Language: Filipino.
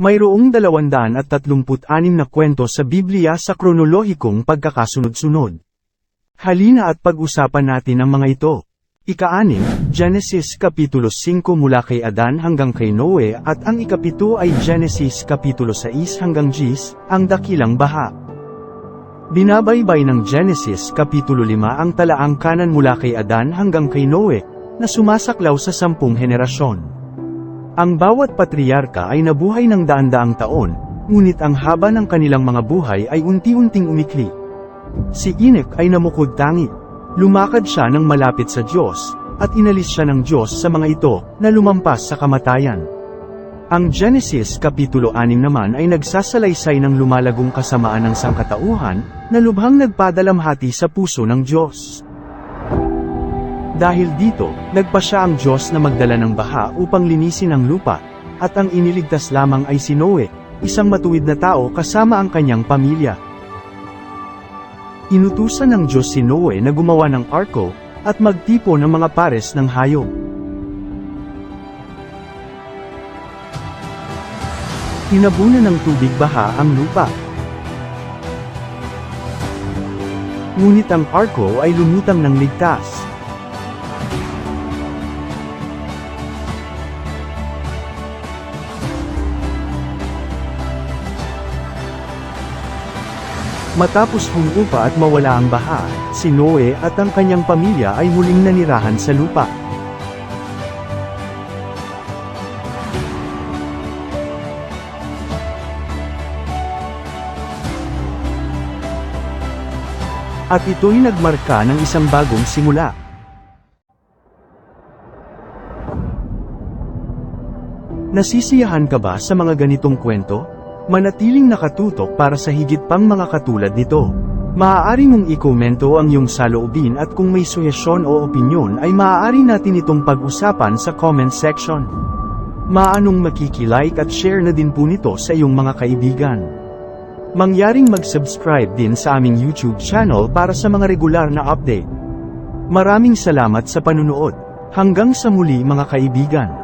Mayroong 236 na kwento sa Biblia sa kronolohikong pagkakasunod-sunod. Halina at pag-usapan natin ang mga ito. Ika-anim, Genesis Kapitulo 5 mula kay Adan hanggang kay Noe at ang ikapito ay Genesis Kapitulo 6 hanggang 10, ang dakilang baha. Binabaybay ng Genesis Kapitulo 5 ang talaang kanan mula kay Adan hanggang kay Noe, na sumasaklaw sa sampung henerasyon. Ang bawat patriarka ay nabuhay ng daan-daang taon, ngunit ang haba ng kanilang mga buhay ay unti-unting umikli. Si Enoch ay namukod tangi. Lumakad siya ng malapit sa Diyos, at inalis siya ng Diyos sa mga ito, na lumampas sa kamatayan. Ang Genesis Kapitulo 6 naman ay nagsasalaysay ng lumalagong kasamaan ng sangkatauhan, na lubhang nagpadalamhati sa puso ng Diyos. Dahil dito, nagpa siya ang Diyos na magdala ng baha upang linisin ang lupa, at ang iniligtas lamang ay si Noe, isang matuwid na tao kasama ang kanyang pamilya. Inutusan ng Diyos si Noe na gumawa ng arko, at magtipo ng mga pares ng hayop. Tinabunan ng tubig baha ang lupa. Ngunit ang arko ay lumutang ng ligtas. Matapos humupa at mawala ang baha, si Noe at ang kanyang pamilya ay muling nanirahan sa lupa. At ito'y nagmarka ng isang bagong simula. Nasisiyahan ka ba sa mga ganitong kwento? Manatiling nakatutok para sa higit pang mga katulad nito. Maaari mong ikomento ang iyong saloobin at kung may suyasyon o opinyon ay maaari natin itong pag-usapan sa comment section. Maanong makikilike at share na din po nito sa iyong mga kaibigan. Mangyaring mag-subscribe din sa aming YouTube channel para sa mga regular na update. Maraming salamat sa panunood. Hanggang sa muli mga kaibigan.